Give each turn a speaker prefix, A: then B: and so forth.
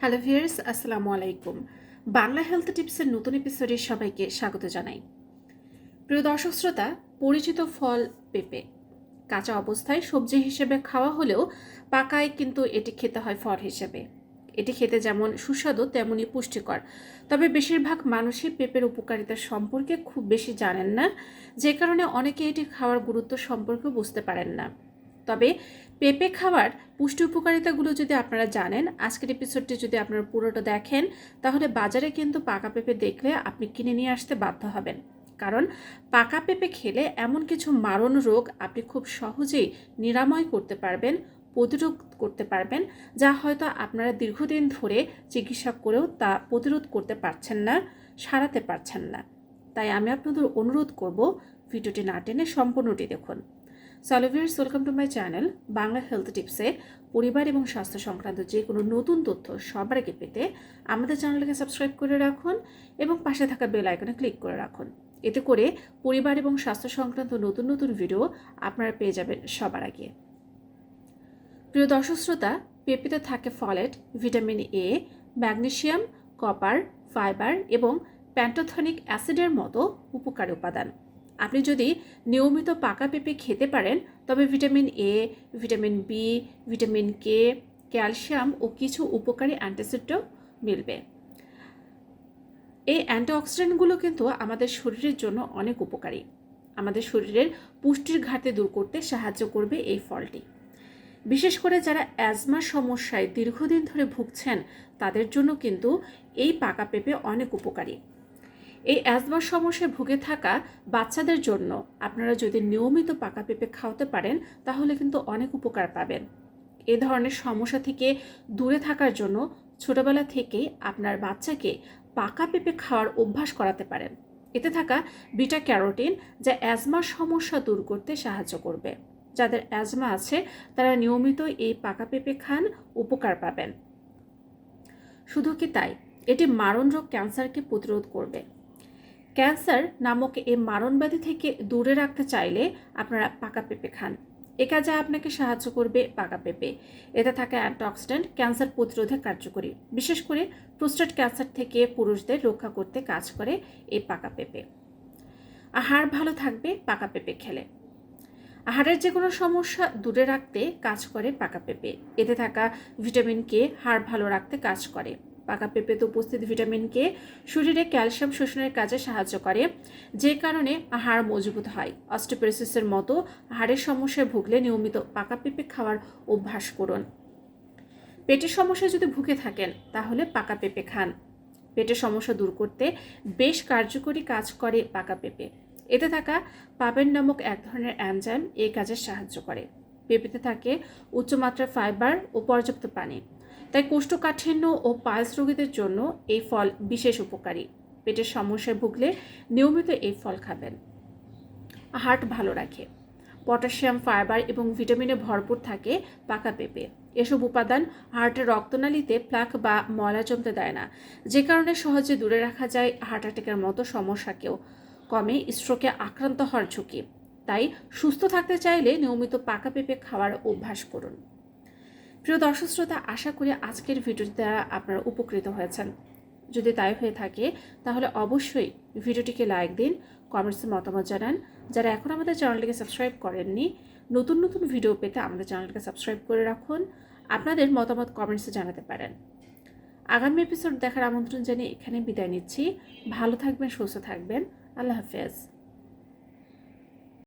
A: Hello viewers আসসালামু আলাইকুম। Bangla health টিপসের নতুন এপিসোডে সবাইকে স্বাগত জানাই। প্রিয় দর্শক শ্রোতা, পরিচিত ফল পেঁপে। কাঁচা অবস্থায় সবজি হিসেবে খাওয়া হলেও পাকায় কিন্তু এটি খেতে হয় ফল হিসেবে। এটি খেতে যেমন সুস্বাদু তেমনই পুষ্টিকর। তবে বেশিরভাগ মানুষই পেঁপের উপকারিতা সম্পর্কে খুব বেশি জানেন না, যে কারণে অনেকে এটি খাওয়ার গুরুত্ব সম্পর্কে বুঝতে পারেন না। তবে পেঁপে খাওয়ার পুষ্টি উপকারিতাগুলো যদি আপনারা জানেন, আজকের এপিসোডটি যদি আপনারা পুরোটা দেখেন, তাহলে বাজারে কিন্তু পাকা পেঁপে দেখলে আপনি কিনে নিয়ে আসতে বাধ্য হবেন। কারণ পাকা পেঁপে খেলে এমন কিছু মারণ রোগ আপনি খুব সহজেই নিরাময় করতে পারবেন, প্রতিরোধ করতে পারবেন, যা হয়তো আপনারা দীর্ঘদিন ধরে চিকিৎসা করেও তা প্রতিরোধ করতে পারছেন না, সারাতে পারছেন না। তাই আমি আপনাদের অনুরোধ করব, ভিডিওটি না টেনে সম্পূর্ণটি দেখুন। সলিভিয়ার্স welcome to my channel Bangla health টিপসে পরিবার এবং স্বাস্থ্য সংক্রান্ত যে কোনো নতুন তথ্য সবার আগে পেতে আমাদের চ্যানেলকে সাবস্ক্রাইব করে রাখুন এবং পাশে থাকা বেল আইকনে ক্লিক করে রাখুন। এতে করে পরিবার এবং স্বাস্থ্য সংক্রান্ত নতুন নতুন ভিডিও আপনারা পেয়ে যাবেন সবার আগে। প্রিয় দর্শক শ্রোতা, পেঁপেতে থাকে folate vitamin A magnesium copper fibre এবং প্যান্টোথনিক অ্যাসিডের মতো উপকারী উপাদান। আপনি যদি নিয়মিত পাকা পেঁপে খেতে পারেন, তবে vitamin A vitamin B vitamin K calcium ও কিছু উপকারী অ্যান্টিসিডও মিলবে। এই অ্যান্টিঅক্সিডেন্টগুলো কিন্তু আমাদের শরীরের জন্য অনেক উপকারী। আমাদের শরীরের পুষ্টির ঘাটতি দূর করতে সাহায্য করবে এই ফলটি। বিশেষ করে যারা অ্যাজমা সমস্যায় দীর্ঘদিন ধরে ভুগছেন, তাদের জন্য কিন্তু এই পাকা পেঁপে অনেক উপকারী। এই অ্যাজমার সমস্যায় ভুগে থাকা বাচ্চাদের জন্য আপনারা যদি নিয়মিত পাকা পেঁপে খাওয়াতে পারেন, তাহলে কিন্তু অনেক উপকার পাবেন। এ ধরনের সমস্যা থেকে দূরে থাকার জন্য ছোটবেলা থেকেই আপনার বাচ্চাকে পাকা পেঁপে খাওয়ার অভ্যাস করাতে পারেন। এতে থাকা বিটা ক্যারোটিন যা অ্যাজমার সমস্যা দূর করতে সাহায্য করবে। যাদের অ্যাজমা আছে, তারা নিয়মিত এই পাকা পেঁপে খান, উপকার পাবেন। শুধু কি তাই, এটি মারণ রোগ ক্যান্সারকে প্রতিরোধ করবে। ক্যান্সার নামক এই মারণব্যাধি থেকে দূরে রাখতে চাইলে আপনারা পাকা পেঁপে খান। এ কাজে আপনাকে সাহায্য করবে পাকা পেঁপে। এতে থাকা অ্যান্টিঅক্সিডেন্ট, ক্যান্সার প্রতিরোধে কার্যকরী। বিশেষ করে প্রোস্টেট ক্যান্সার থেকে পুরুষদের রক্ষা করতে কাজ করে এই পাকা পেঁপে। আহার ভালো থাকবে পাকা পেঁপে খেলে। হাড়ের যে কোনো সমস্যা দূরে রাখতে কাজ করে পাকা পেঁপে। এতে থাকা ভিটামিন কে, হাড় ভালো রাখতে কাজ করে। পাকা পেঁপেতে উপস্থিত ভিটামিন কে, শরীরে ক্যালসিয়াম শোষণের কাজে সাহায্য করে, যে কারণে হাড় মজবুত হয়। অস্টোপেরিসিসের মতো হাড়ের সমস্যায় ভুগলে নিয়মিত পাকা পেঁপে খাওয়ার অভ্যাস করুন। পেটের সমস্যা যদি ভুগে থাকেন, তাহলে পাকা পেঁপে খান। পেটের সমস্যা দূর করতে বেশ কার্যকরী কাজ করে পাকা পেঁপে। এতে থাকা পাপেন নামক এক ধরনের অ্যানজাইম এই কাজে সাহায্য করে। পেঁপেতে থাকে উচ্চমাত্রার ফাইবার ও পর্যাপ্ত পানি। তাই কোষ্ঠকাঠিন্য ও পালস রোগীদের জন্য এই ফল বিশেষ উপকারী। পেটের সমস্যায় ভুগলে নিয়মিত এই ফল খাবেন। হার্ট ভালো রাখে। পটাশিয়াম, ফাইবার এবং ভিটামিনে ভরপুর থাকে পাকা পেঁপে। এসব উপাদান হার্টের রক্তনালীতে প্লাক বা ময়লা জমতে দেয় না। যে কারণে সহজে দূরে রাখা যায় হার্ট অ্যাটাকের মতো সমস্যাকেও। কমে স্ট্রোকে আক্রান্ত হওয়ার ঝুঁকি। তাই সুস্থ থাকতে চাইলে নিয়মিত পাকা পেঁপে খাওয়ার অভ্যাস করুন। প্রিয় দর্শক শ্রোতা, আশা করি আজকের ভিডিওটি দ্বারা আপনারা উপকৃত হয়েছেন। যদি তাই হয়ে থাকে, তাহলে অবশ্যই ভিডিওটিকে লাইক দিন কমেন্টসে মতামত জানান। যারা এখন আমাদের চ্যানেলটিকে সাবস্ক্রাইব করেননি, নতুন নতুন ভিডিও পেতে আমাদের চ্যানেলকে সাবস্ক্রাইব করে রাখুন। আপনাদের মতামত কমেন্টসে জানাতে পারেন। আগামী এপিসোড দেখার আমন্ত্রণ জানিয়ে এখানে বিদায় নিচ্ছি। ভালো থাকবেন, সুস্থ থাকবেন। আল্লাহ হাফেজ।